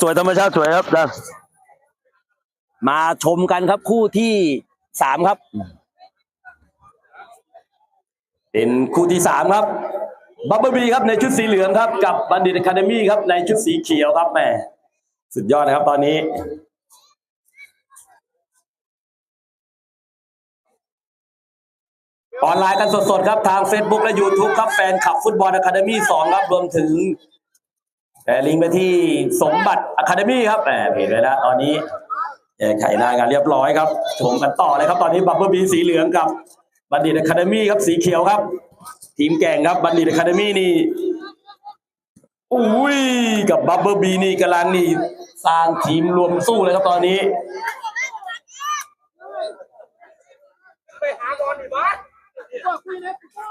สวยธรรมชาติสวยครับนะมาชมกันครับคู่ที่สามครับ เป็นคู่ที่สามครับบับเบิลบีครับในชุดสีเหลืองครับ กับบัณฑิตอะคาเดมี่ครับในชุดสีเขียวครับแหมสุดยอดนะครับตอนนี้ ออนไลน์กันสดๆครับทาง Facebook และ YouTube ครับแฟนคลับฟุตบอลอะคาเดมี่สองครับรวมถึง แชร์ลิงก์ไปที่สมบัติอะคาเดมี่ครับแหมเพจเลยนะตอนนี้แก้ไขหน้างานเรียบร้อยครับชมกันต่อเลยครับ ตอนนี้บับเบิลบีสีเหลืองกับบัณฑิตอะคาเดมี่ครับสีเขียวครับ ทีมแก่งครับบัณฑิตอะคาเดมี่นี่อุ้ยกับบับเบิลบีนี่กำลังนี่สร้างทีมรวมสู้เลยครับตอนนี้ไปหาบอลดิบ้านก็คุยนะก็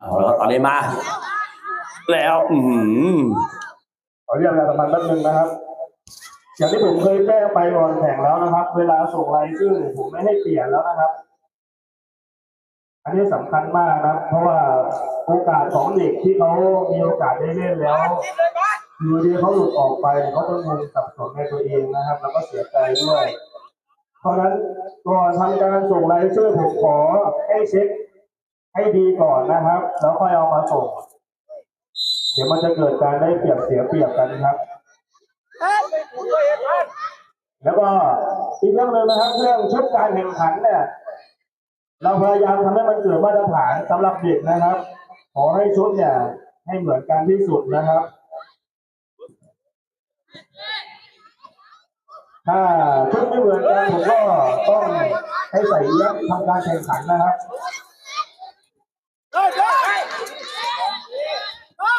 เอาละครับตอนนี้มา แล้วอือหือขอเรียกประชาสัมพันธ์แป๊บนึงนะครับ อย่างที่ผมเคยแจ้งไปก่อนแข่งแล้วนะครับ เวลาส่งรายชื่อผมไม่ให้เปลี่ยนแล้วนะครับ อันนี้สำคัญมากนะเพราะว่า โอกาสของเด็กที่เขามีโอกาสได้เล่นแล้วมเลยบ้านอยู่ดีเขาหลุดออกไปเขาจะงงสับสนในตัวเองนะครับ แล้วก็เสียใจด้วย เพราะนั้นก่อนทำการส่งรายชื่อผมขอให้เช็คให้ดีก่อนนะครับ แล้วค่อยเอามาส่ง เดี๋ยวมันจะเกิดการได้เปรียบเสียเปรียบกันครับ แล้วก็อีกเรื่องหนึ่งนะครับ เรื่องชุดการแข่งขันเนี่ยเราพยายามทำให้มันเกิดมาตรฐานสำหรับเด็กนะครับ ขอให้ชุดเนี่ยให้เหมือนกันที่สุดนะครับ ถ้าชุดไม่เหมือนกันผมก็ต้องให้ใส่เยียทำการแข่งขันนะครับ เฮ้ยเฮ้ยเอ้า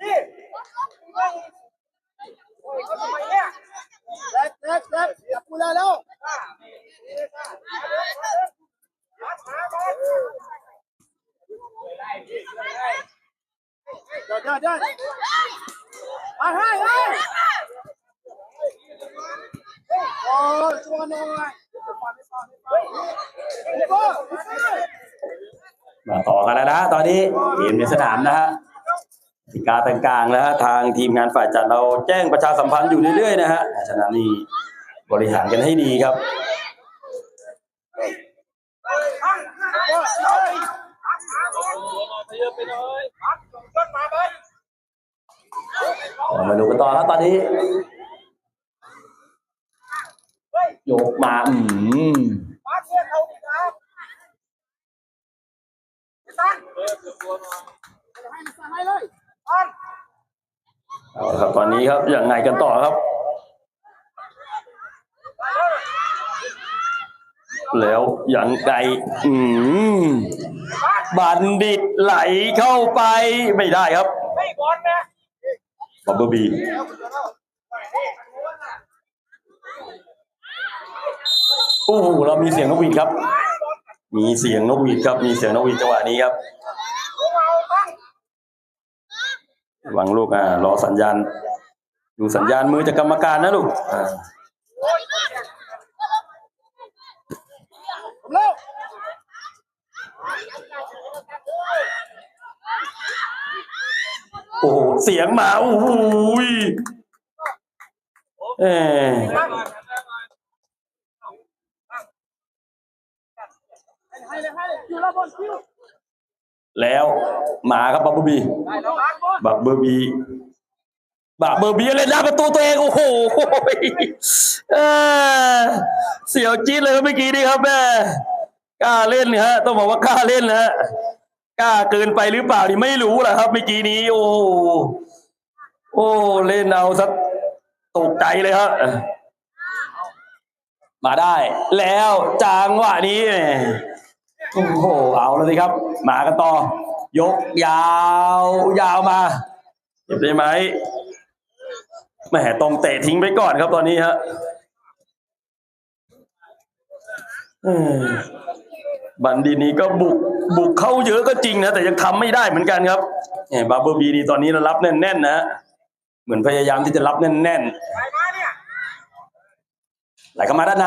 นี่โอ้ยเขาทำไมเนี่ยเด็กเด็กเด็กอย่าพูดแล้วแล้วเดี๋ยวเดี๋ยวเดี๋ยวไปให้ให้โอ้ยชัวร์หน่อยเฮ้ยโอ้ย มาต่อกันะตอนนี้เกมในสนามนะฮะกติกาต่างๆนะฮะทางทีมงานฝ่ายจัดเราแจ้งประชาสัมพันธ์อยู่เรื่อยๆนะฮะฉะนั้นนี่บริหารกันให้ดีครับมาดูกันต่อครับตอนนี้โยกมา อืม เอาละครับตอนนี้ครับอย่างไงกันต่อครับ แล้วอย่างไงอืมบัณฑิตไหลเข้าไปไม่ได้ครับไม่บอลนะบับเบิลบีโอ้โหเรามีเสียงนกหวีดครับ มีเสียงนกหวีดครับ มีเสียงนกหวีดจังหวะนี้ครับวังลูกอ่ารอสัญญาณ ดูสัญญาณมือจากกรรมการนะลูกอ่าโอ้โหเสียงมาโอ้ยเออ ให้เลยให้เลยคิว แล้วบอลคิวแล้วมาครับบับเบิลบีได้แล้วบอลบอลบับเบอร์บีบับเบอร์บีเลยนะประตูตัวเองโอ้โหเออเสียวจี๊ดเลยครับเมื่อกี้นี่ครับแม่กล้าเล่นฮะต้องบอกว่ากล้าเล่นนะฮะกล้าเกินไปหรือเปล่านี่ไม่รู้แหละครับเมื่อกี้นี้ โอ้โหโอ้เล่นเอาซะตกใจเลยครับมาได้ แล้วจังหวะนี้แหม โอ้โหเอาเลยสิครับ มากันต่อ ยกยาว ยาวมาเก็บได้ไหมแหม่ต้องเตะทิ้งไปก่อนครับตอนนี้ฮะบันดีนี้ก็บุกบุกเข้าเยอะก็จริงนะ แต่ยังทำไม่ได้เหมือนกันครับเนี่ยบาร์เบอร์บีนี่ตอนนี้รับแน่นๆนะฮะเหมือนพยายามที่จะรับแน่นๆไหลเข้ามาด้านใน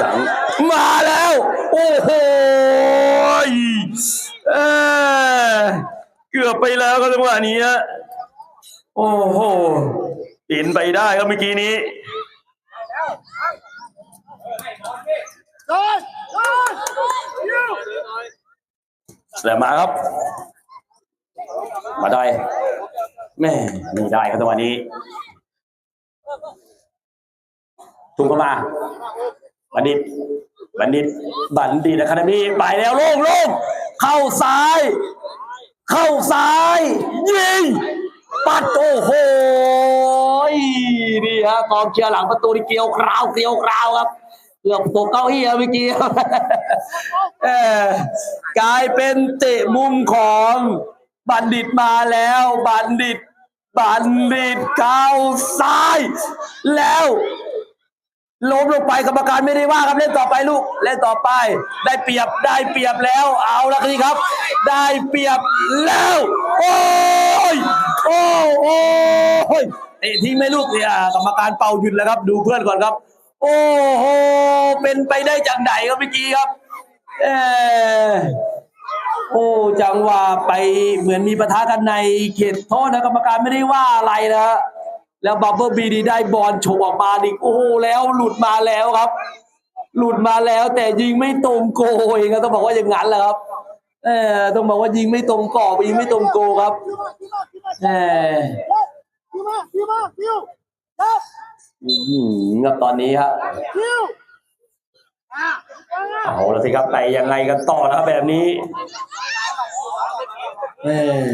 ย่างมาแล้ว โอ้โหเออเกือบไปแล้วครับจังหวะนี้โอ้โหปินไปได้ครับเมื่อกี้นี้โดนโดนยูแล้วมาครับ มาได้แม่ไม่ได้ครับจังหวะนี้ทุ่มเข้ามา บัณฑิตบัณฑิตบัณฑิตอะคาเดมีไปแล้วโล่งโล่งเข้าซ้าย เข้าซ้าย ยิง ปัดโอ้โหนี่ฮะกองเชียร์หลังประตูนี่เกลียวกราวเกลียวกราวครับเกือบตกเก้าอี้เมื่อกี้ครับเออกลายเป็นเตะมุมของบัณฑิตมาแล้ว บัณฑิต บัณฑิตเข้าซ้าย แล้ว ล้มลงไปกรรมการไม่ได้ว่าครับเล่นต่อไปลูกเล่นต่อไป ได้เปรียบได้เปรียบแล้ว เอาละทีครับ ได้เปรียบแล้ว โอ้ยโอ้โอ้ยเตะทิ้งไม่ลูกเนี่ยกรรมการเป่าหยุดแล้วครับ ดูเพื่อนก่อนครับ โอ้โหเป็นไปได้จากไหนครับเมื่อกี้ครับเออโอ้จังหวะไปเหมือนมีปะทะกันในเขตโทษนะกรรมการไม่ได้ว่าอะไรนะ แล้วบับเบิลบีดีได้บอลโฉบออกมาดิโอ้โหแล้วหลุดมาแล้วครับ หลุดมาแล้วแต่ยิงไม่ตรงโกเองครับต้องบอกว่าอย่างนั้นแหละครับเออต้องบอกว่ายิงไม่ตรงกรอบยิงไม่ตรงโกครับยูมายูมายูมาเออยูมายูมายูครับตอนนี้ครับเอาละสิครับไปยังไงกันต่อนะครับแบบนี้เออ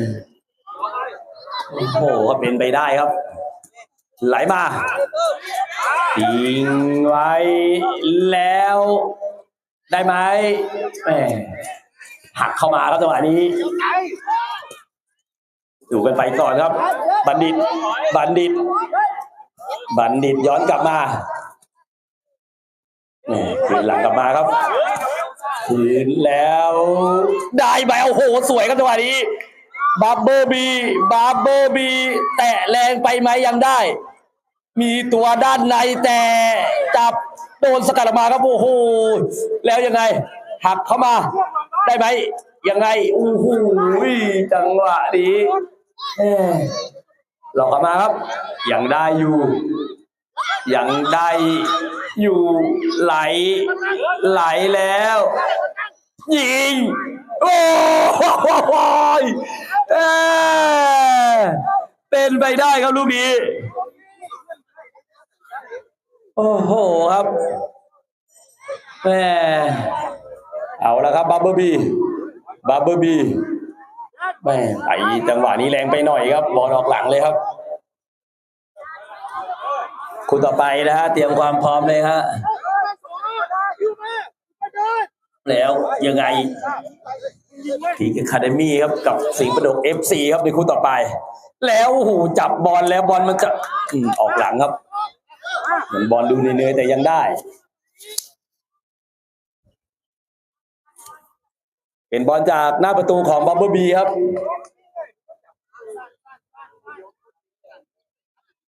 โอ้โหก็เป็นไปได้ครับ ไหลมาทิ้งไว้แล้ว ได้ไหมแหมหักเข้ามาครับจังหวะนี้อ้ดูกันไปก่อนครับ บัณฑิต บัณฑิต บัณฑิตย้อนกลับมาแหมคืนหลังกลับมาครับคืนแล้ว ได้ไหมโอ้โห สวยครับจังหวะนี้บับเบอร์บีบับเบอร์บี แตะแรงไปไหมยังได้ มีตัวด้านในแต่จับโดนสกัดออกมาครับโอ้โหแล้วยังไง หักเข้ามา ได้ไหมยังไงโอ้โหจังหวะนี้หลอกเข้ามาครับ ยังได้อยู่ ยังได้อยู่ไหล ไหลแล้ว ยิง โอ้โหเอ้ยเป็นไปได้ครับลูกนี้ โอ้โหครับแหมเอาละครับบับเบอร์บีบับเบอร์บีแหมไอจังหวะนี้แรงไปหน่อยครับบอลออกหลังเลยครับคุณต่อไปนะฮะเตรียมความพร้อมเลยฮะแล้วยังไงทีอะคาเดมี่ครับกับสิงห์ประดกเอฟซีครับในคู่ต่อไป แล้วโอ้โหจับบอลแล้วบอลมันจะออกหลังครับ เหมือนบอลดูเนื่อยๆแต่ยังได้ เป็นบอลจากหน้าประตูของบับเบิลบีครับ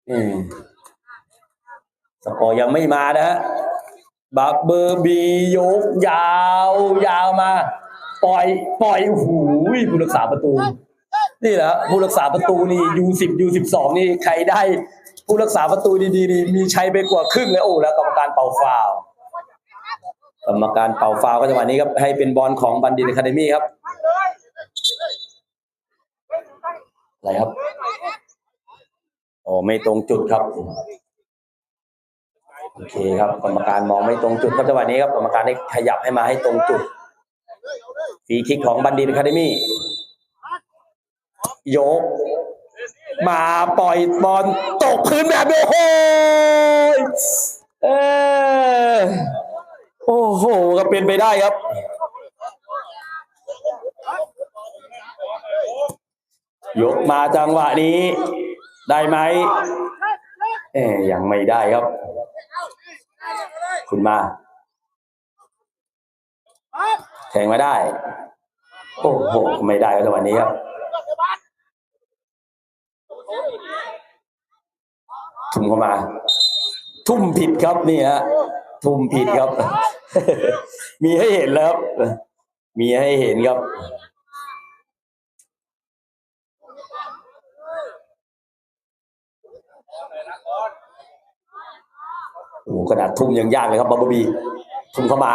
อืมสกอร์ยังไม่มานะฮะบับเบอร์บียกยาว ยาวมา ปล่อย ปล่อยหูยผู้รักษาประตู นี่แหละผู้รักษาประตูนี่ยูสิบยูสิบสองนี่ใครได้ ผู้รักษาประตูดีๆนี่มีชัยไปกว่าครึ่งเลยโอ้แล้วกรรมการเป่าฟาวกรรมการเป่าฟาวก็จังหวะนี้ครับให้เป็นบอลของบัณฑิตอะคาเดมี่ครับอะไรครับโอ้ไม่ตรงจุดครับโอเคครับกรรมการมองไม่ตรงจุดครับจังหวะนี้ครับกรรมการได้ขยับให้มาให้ตรงจุดฟรีคิกของบัณฑิตอะคาเดมี่โยก มาปล่อยบอลตกพื้นแบบโอ้โหเออโอ้โห ก็เป็นไปได้ครับ ยกมาจังหวะนี้ ได้ไหมเอ๊ยยังไม่ได้ครับ คุณมาแทงมาได้ โอ้โห ไม่ได้ครับจังหวะนี้ครับ ทุ่มเข้ามา ทุ่มผิดครับนี่ฮะทุ่มผิดครับ มีให้เห็นแล้วครับ มีให้เห็นครับโอ้โหขนาดทุ่มยังยากเลยครับบับเบิลบีทุ่มเข้ามา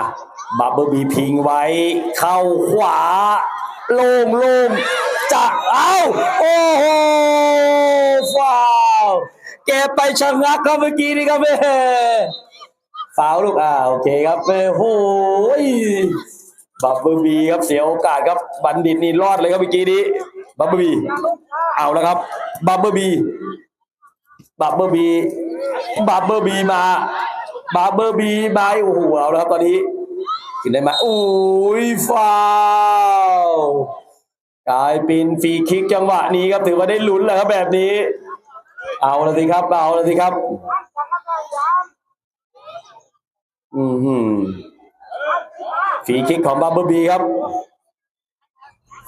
บับเบิลบีพิงไว้ เข้าขวา โล่งโล่งจะเอ้าโอ้โหฟา วเก็บไปชะงักครับเมื่อกี้นี่ครับแม่ฟาวลูกอ่าโอเคครับแม่โอ้ยบับเบิลบีครับเสียโอกาสครับบัณฑิตนี่รอดเลยครับเมื่อกี้นี้บับเบิลบีเอาแล้วครับบับเบิลบีบับเบิลบีบับเบิลบีมาบับเบิลบีมาโอ้โหเอาแล้วครับตอนนี้ขึ้นได้ไหมโอ้ยฟาวกลายเป็นฟรีคิกจังหวะนี้ครับถือว่าได้ลุ้นแล้วครับแบบนี้ เอาละสิครับ เอาละสิครับ อือหือฟีคิกของบับเบิลบีครับ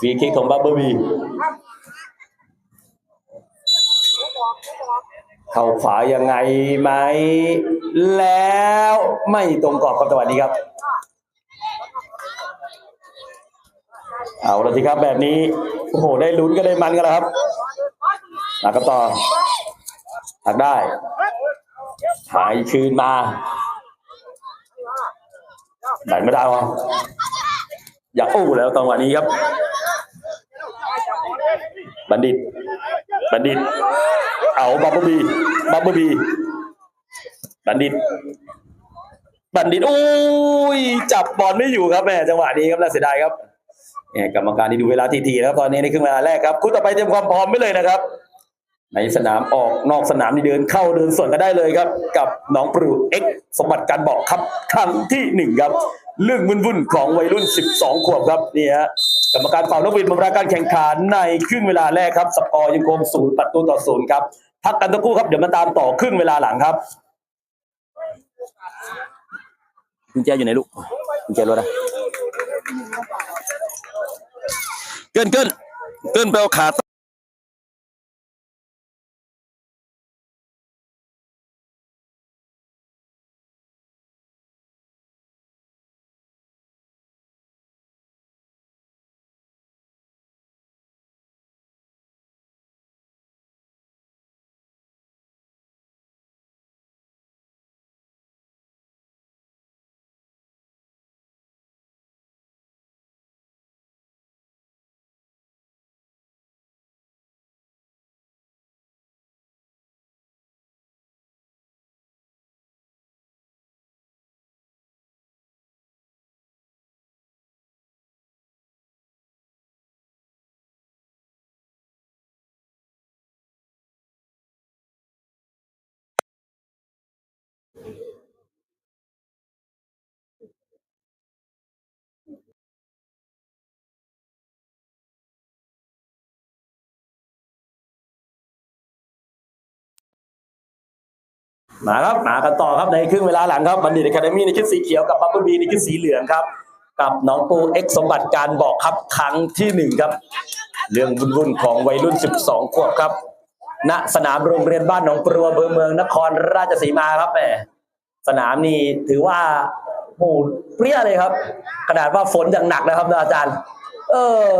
ฟีคิกของบับเบิลบีเข้าขวายังไงไหม แล้วไม่ตรงกรอบครับจังหวะนี้ครับ เอาละสิครับแบบนี้ โอ้โห ได้ลุ้นก็ได้มันกันแล้วครับหนักกันต่อ หนักได้ หายคืนมาไหนไม่ได้วะอยากโอ้แล้วจังหวะนี้ครับ บัณฑิต บัณฑิต เอาบับเบิลบีบับเบิลบี บัณฑิต บัณฑิตโอ้ยจับบอลไม่อยู่ครับแม่จังหวะนี้ครับน่าเสียดายครับเนี่ยกรรมการที่ดูเวลาทีๆนะครับตอนนี้ในครึ่งเวลาแรกครับคู่ต่อไปเตรียมความพร้อมไปเลยนะครับ ในสนามออกนอกสนามนี่เดินเข้าเดินสวนก็ได้เลยครับ กับน้องปรูเอ็กสมบัติการบอกครับครั้งที่หนึ่งครับเรื่องวุ่นๆของวัยรุ่น 12 ขวบครับนี่ฮะกรรมการเป่านกหวีดบำราการแข่งขันในครึ่งเวลาแรกครับ สกอร์ยังคงศูนย์ประตูต่อศูนย์ครับพักกันตะครู่ครับเดี๋ยวมาตามต่อครึ่งเวลาหลังครับกุญแจอยู่ไหนลูกกุญแจรถอะเกินเกินเกินไปเอาขา มาครับมากันต่อครับในครึ่งเวลาหลังครับบัณฑิตอะคาเดมี่ในชุดสีเขียวกับบับเบิลบีในชุดสีเหลืองครับ กับน้องปูเอ็กสมบัติการบอกครับครั้งที่หนึ่งครับ เรื่องวุ่นๆของวัยรุ่น 12 ขวบครับ ณสนามโรงเรียนบ้านหนองปลัวเบอร์เมืองนครราชสีมาครับแหมสนามนี้ถือว่าโอ้โหเปรี้ยเลยครับขนาดว่าฝนอย่างหนักนะครับอาจารย์ เออ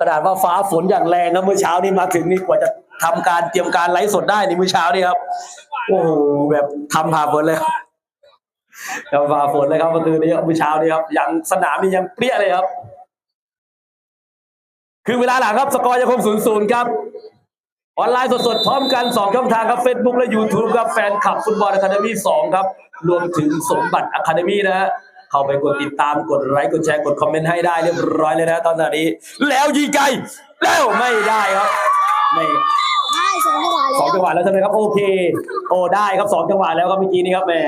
ขนาดว่าฟ้าฝนอย่างแรงครับเมื่อเช้านี้มาถึงนี่กว่าจะทำการเตรียมการไลฟ์สดได้ในเมื่อเช้านี่ครับ โอ้โหแบบทำผ่าฝนเลยครับทำผ่าฝนเลยครับเมื่อคืนนี้ครับเมื่อเช้านี้ครับยังสนามนี่ยังเปรี้ยเลยครับ คือเวลาหลังครับ สกอร์ยังคงศูนย์ศูนย์ครับ ออนไลน์สดๆ พร้อมกัน 2 ช่องทางครับ Facebook และ YouTube ครับแฟนคลับฟุตบอลอะคาเดมี่2ครับ รวมถึงสมบัติอะคาเดมี่นะฮะเข้าไปกดติดตามกดไลค์กดแชร์กดคอมเมนต์ให้ได้เรียบร้อยเลยนะตอนนี้ แล้วยิงไกลแล้วไม่ได้ครับไม่ สองจังหวะสองแล้วจังหวะแล้วใช่ไหมครับโอเค โอ้ได้ครับสองจังหวะแล้วครับเมื่อกี้นี้ครับแม่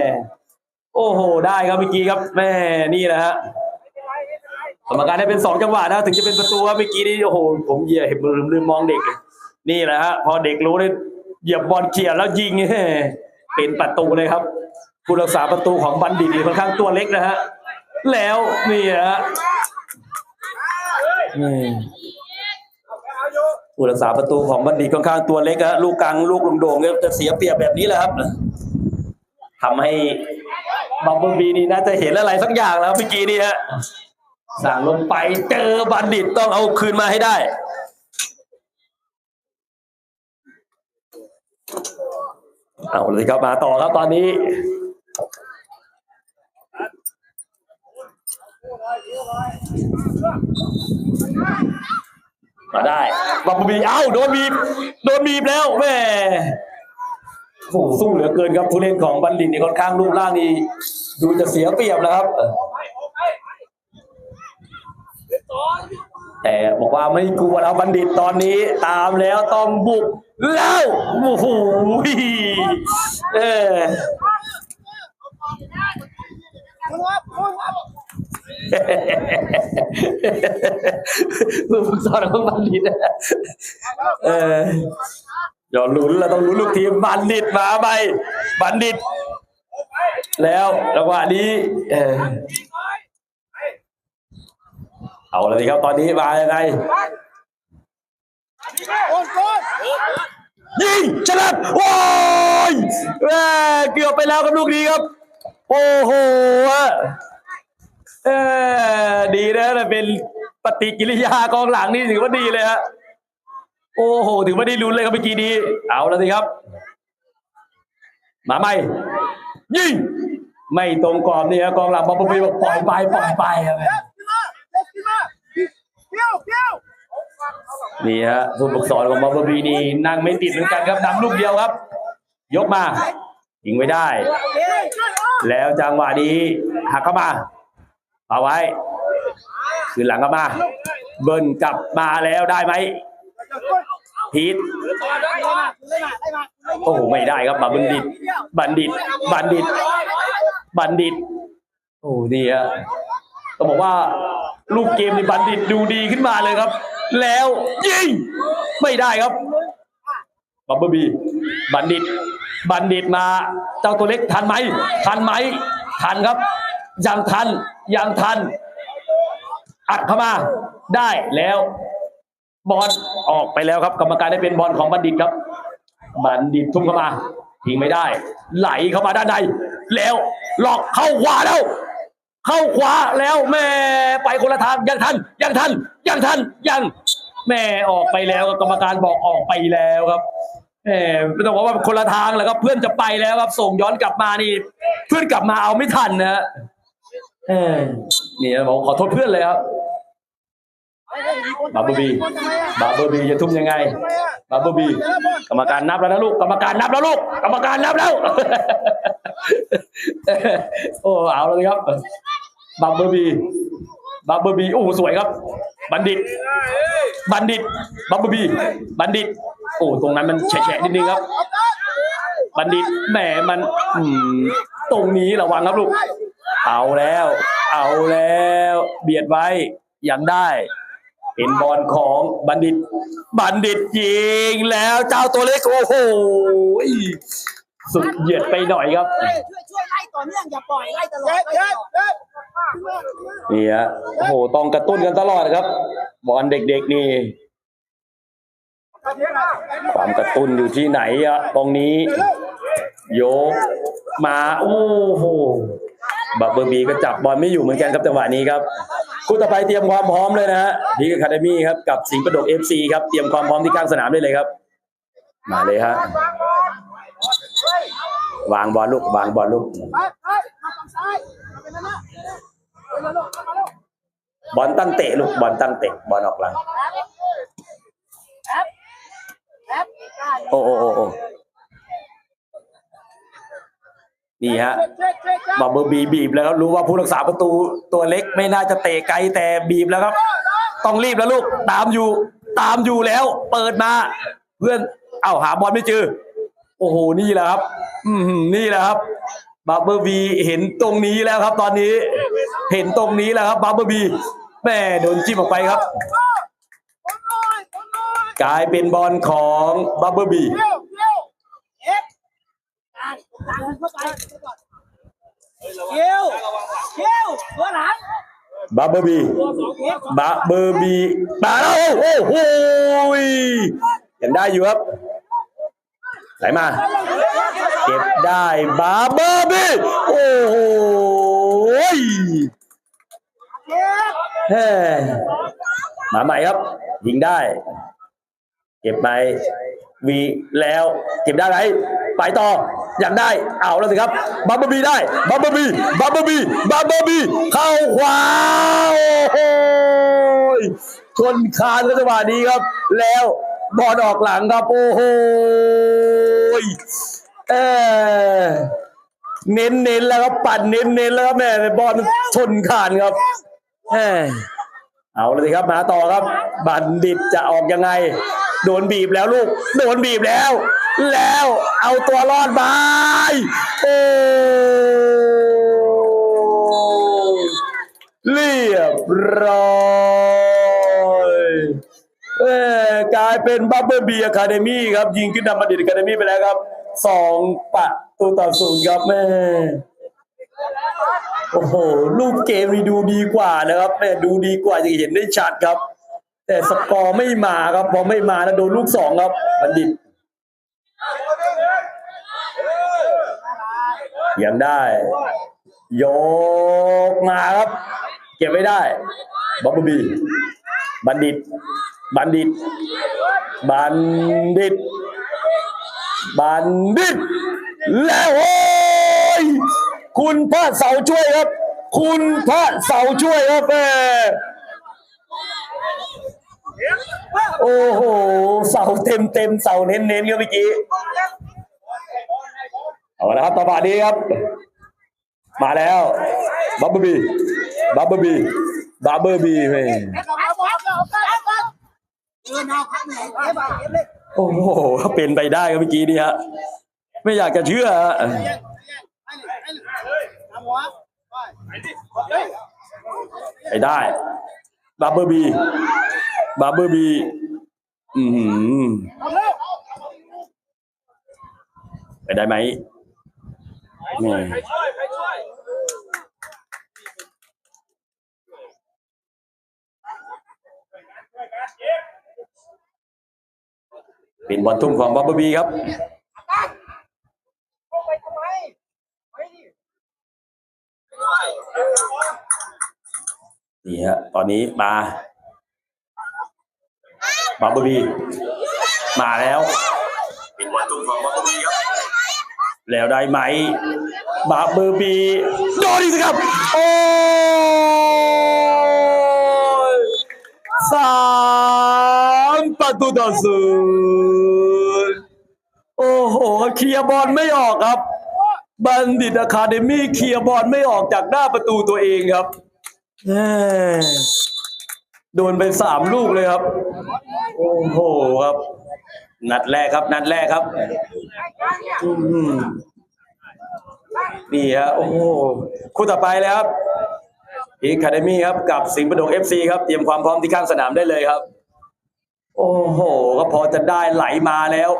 โอ้โหได้ครับเมื่อกี้ครับแม่นี่แหละฮะกรรมการได้เป็นสองจังหวะนะถึงจะเป็นประตูครับเมื่อกี้นี้โอ้โหผมเหยียบเห็นลืมลืมมองเด็ก นี่แหละฮะพอเด็กรู้เลยเหยียบบอลเขี่ยแล้วยิงเป็นประตูเลยครับผู้รักษาประตูของบัณฑิตค่อนข้างตัวเล็กนะฮะแล้วนี่ฮะนี่ ผู้รักษาประตูของบัณฑิตค่อนข้างตัวเล็กฮะลูกกลางลูกลงโด่งเนี่ยจะเสียเปรียบแบบนี้แหละครับทำให้บัมเบิลบีนี่น่าจะเห็นอะไรสักอย่างแล้วเมื่อกี้นี่ฮะสั่งลงไปเจอบัณฑิตต้องเอาคืนมาให้ได้เอาเลยครับมาต่อครับตอนนี้ มาได้บัมบีเอ้าโดนบีบโดนบีบแล้วแม่โอ้โหสู้เหลือเกินครับผู้เล่นของบัณฑิตนี่ค่อนข้างรูปร่างนี่ดูจะเสียเปรียบแล้วครับ แต่บอกว่าไม่กลัวแล้วบัณฑิตตอนนี้ตามแล้วต้องบุกแล้วโอ้โหเออ มึงครับมึงครับมือฝึกสอนของบัณฑิตเอออย่าลุ้นเราต้องลุ้นลูกทีมบัณฑิตมาไปบัณฑิต แล้วจังหวะนี้เออเอาเลยครับตอนนี้มายังไงยิงชนะโอ้ยแม่เกือบไปแล้วกับลูกนี้ครับ โอ้โห ดีนะเป็นปฏิกิริยากองหลังนี่ถือว่าดีเลยฮะโอ้โหถือว่าได้ลุ้นเลยครับเมื่อกี้นี้ เอาแล้วสิครับ มาใหม่ยิงไม่ตรงกรอบนี่ฮะกองหลังบอลไปบอกปล่อยไปปล่อยไปครับนี่ฮะผู้ฝึกสอนของบอลบีนี่นั่งไม่ติดเหมือนกันครับนำลูกเดียวครับ ยกมายิงไม่ได้ แล้วจังหวะนี้หักเข้ามา เอาไว้คืนหลังเข้ามา เบิ้ลกลับมาแล้วได้ไหมพีทได้มาได้มาได้มาโอ้โหไม่ได้ครับมาบัณฑิต บัณฑิต บัณฑิต บัณฑิต โอ้นี่ฮะต้องบอกว่าลูกเกมในบัณฑิตดูดีขึ้นมาเลยครับ แล้วยิงไม่ได้ครับบับเบิลบีบัณฑิต บัณฑิตมา เจ้าตัวเล็กทันไหมทันไหมทันครับ ยังทันยังทัน อัดเข้ามาได้แล้ว บอลออกไปแล้วครับ กรรมการได้เป็นบอลของบัณฑิตครับ บัณฑิตทุ่มเข้ามาทิ้งไม่ได้ ไหลเข้ามาด้านใน แล้วหลอกเข้าขวาแล้ว เข้าขวาแล้วแม่ไปคนละทางยังทันยังทันยังทันยังแม่ออกไปแล้วกรรมการบอกออกไปแล้วครับแหมไม่ต้องบอกว่าคนละทางแล้วครับเพื่อนจะไปแล้วครับส่งย้อนกลับมานี่ เพื่อนกลับมาเอาไม่ทันนะฮะ เออนี่บอกขอโทษเพื่อนเลยครับบาร์เบอร์บีบาร์เบอร์บีจะทุ่มยังไงบาร์เบอร์บีกรรมการนับแล้วนะลูกกรรมการนับแล้วลูกกรรมการนับแล้วโอ้เอาเลยครับบัมเบอร์บีบัมเบอร์บีโอ้สวยครับ บัณฑิต บัณฑิตบัมเบอร์บีบัณฑิต โอ้ตรงนั้นมันแฉะๆนิดนึงครับ บัณฑิตแหมมันอืมตรงนี้ระวังครับลูก เอาแล้ว เอาแล้ว เบียดไว้ยังได้เป็นบอลของบัณฑิต บัณฑิตยิงแล้วเจ้าตัวเล็กโอ้โหสุดเหยียดไปหน่อยครับช่วยช่วยไล่ต่อเนื่องอย่าปล่อยไล่ตลอเด็ดกไล่เด็ตกลอดเด็กนี่ฮะโอ้โหต้องกระตุ้นกันตลอดนะครับ บอลเด็กๆนี่ความกระตุ้นอยู่ที่ไหนอะตรงนี้ โยกมา โอ้โห บับเบอร์บีก็จับบอลไม่อยู่เหมือนกันครับจังหวะนี้ครับคู่ต่อไปเตรียมความพร้อมเลยนะฮะพีคอะคาเดมี่ครับกับสิงห์ประดกเอฟซีครับเตรียมความพร้อมที่ข้างสนามได้เลยครับ มาเลยฮะวางบอลลูกวางบอลลูกบอลตั้งเตะลูกบอลตั้งเตะบอลออกหลังโอ้โอ้โอ้โอ้ นี่ฮะเช็คเบับเบอร์บีบีบแล้วครับรู้ว่าผู้รักษาประตูตัวเล็กไม่น่าจะเตะไกลแต่บีบแล้วครับ ต้องรีบแล้วลูก ตามอยู่ ตามอยู่แล้ว เปิดมา เพื่อนเอ้าหาบอลไม่เจอโอ้โหนี่แหละครับ อืมนี่แหละครับบับเบอร์บีเห็นตรงนี้แล้วครับ ตอนนี้ เห็นตรงนี้แล้วครับบับเบอร์บีแม่โดนจิ้มออกไปครับ กลายเป็นบอลของบับเบิลบี เที่ยวเที่ยวเอฟ เข้าไปเที่ยวเที่ยวตัวหลังบับเบิลบีบับเบิลบีมาแล้วโอ้โหยังได้อยู่ครับไหลมา เก็บได้บับเบิลบีโอ้โหเฮ้ยมาใหม่ครับ ยิงได้ เก็บไป วีแล้วเก็บได้ไหมไปต่ออยากได้เอาแล้วสิครับบับเบิลบีได้บับเบิลบีบับเบิลบีบับเบิลบีเข้าขวาโอ้โหชนคานก็จังหวะนี้ครับ แล้วบอลออกหลังครับโอ้โหเออเน้นเน้นๆแล้วครับปั่นเน้นเน้นๆแล้วครับแม่บอลชนคานครับแเอาเลยสิครับมาต่อครับ บัณฑิตจะออกยังไง โดนบีบแล้วลูก โดนบีบแล้ว แล้วเอาตัวรอดไปโอ้เรียบร้อยเออกลายเป็นบับเบิลบีอะคาเดมี่ครับ ยิงขึ้นนำบัณฑิตอะคาเดมี่ไปแล้วครับสองปะตูต่อศูนย์ครับแม่ โอ้โหลูกเกมนี่ดูดีกว่านะครับแม่ดูดีกว่าจะเห็นได้ชัดครับ แต่สกอร์ไม่มาครับพอไม่มาแล้วโดนลูกสองครับบัณฑิตยังได้ยกมาครับ เก็บไม่ได้บับบีบัณฑิต บัณฑิต บัณฑิต บัณฑิต แล้วโอ้ คุณพระเสาช่วยครับ คุณพระเสาช่วยครับแม่โอ้โห เสาเต็มเต็มเสาเน้นเน้นครับเมื่อกี้เอาละครับต่อไปนี้ครับ มาแล้วบับเบิลบีบับเบิลบีบับเบิลบีแม่เอาเอาเอาเอาเอาเอาเออนาพักไหนเก็บเก็บเลยโอ้โหเป็นไปได้ครับเมื่อกี้นี่ฮะไม่อยากจะเชื่อ ไอ้ได้บับเบิลบีบับเบิลบี อือหือทำเร็วไปได้ไหมแม่เป็นบอลทุ่มของบับเบิลบีครับ ไปทำไมไปดิ นี่ฮะ ตอนนี้มาบับเบิลบีมาแล้วเป็นบอลทุ่มของบับเบิลบีครับแล้วได้ไหมบับเบิลบีโดนอีกสิครับ โอ้ยสามประตูต่อศูนย์โอ้โห เคลียร์บอลไม่ออกครับ บัณฑิตอะคาเดมี่เคลียร์บอลไม่ออกจากหน้าประตูตัวเองครับ แหม่โดนไปสามลูกเลยครับ โอ้โหครับ นัดแรกครับ นัดแรกครับอืมนี่ฮะโอ้โหคู่ต่อไปแล้วครับอีคาเดมี่ครับ กับสิงห์ประดงเอฟซีครับ เตรียมความพร้อมที่ข้างสนามได้เลยครับ โอ้โห ก็พอจะได้ไหลมาแล้ว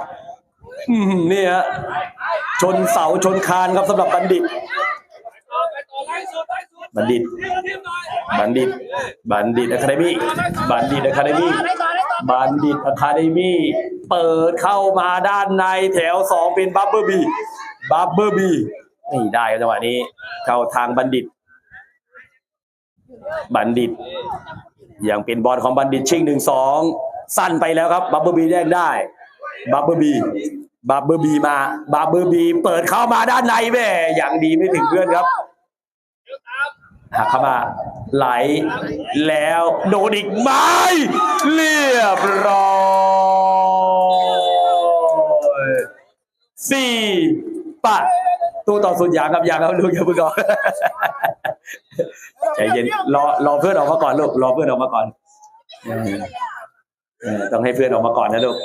อืมนี่ฮะชนเสาชนคานครับสำหรับบัณฑิต บัณฑิต บัณฑิต บัณฑิตอะคาเดมี่บัณฑิตอะคาเดมี่บัณฑิตอะคาเดมี่เปิดเข้ามาด้านในแถวสองเป็นบับเบอร์บีบับเบอร์บีนี่ได้จังหวะนี้ เข้าทางบัณฑิต บัณฑิต ยังเป็นบอลของบัณฑิตชิงหนึ่งสองสั้นไปแล้วครับบับเบอร์บีแย่งได้บับเบอร์บีบับเบอร์บีมาบับเบอร์บีเปิดเข้ามาด้านในแม่อย่างดีไม่ถึงเพื่อนครับ หักเข้ามาไหลแล้วโดนอีกไม้เรียบร้อยสี่ปะตู้ต่อสุดยางครับยางครับลูกอย่าเพิ่งก่อนใจเย็นรอรอเพื่อนออกมาก่อนลูกรอเพื่อนออกมาก่อนต้องให้เพื่อนออกมาก่อนนะลูก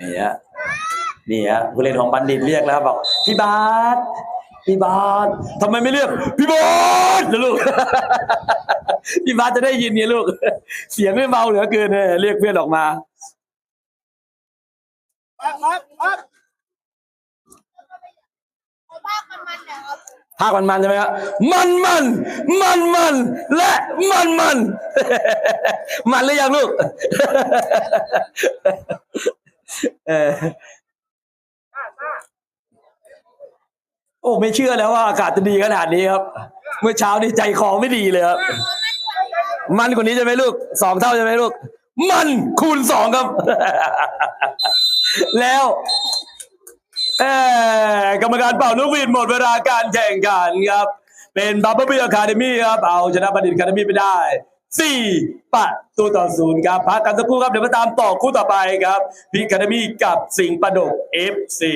นี่ฮะ นี่ฮะผู้เล่นของบัณฑิตเรียกแล้วบอกพี่บาสพี่บาสทำไมไม่เรียกพี่บาสนะลูกพี่บาสจะได้ยินเนี่ยลูก เสียงไม่เบาเหลือเกินเนี่ยเรียกเพื่อนออกมาครับครับครับภาคมันมันๆใช่ไหมครับมันมันมันมันและมันมันมันหรือยังลูก เออ โอ้ไม่เชื่อแล้วว่าอากาศจะดีขนาดนี้ครับ เมื่อเช้านี่ใจคอไม่ดีเลยครับมันกว่านี้ใช่ไหมลูกสองเท่าใช่ไหมลูก มันคูณสองครับ แล้วกรรมการเป่านกหวีดหมดเวลาการแข่งขันครับ เป็นบับเบิ้ลบีอะคาเดมี่ครับ เอาชนะบัณฑิตคาเดมี่ไปได้สี่ประตูต่อศูนย์ครับพักกันสักครู่ครับ เดี๋ยวมาตามต่อคู่ต่อไปครับพิคาเดมี่กับสิงห์ประดกเอฟซี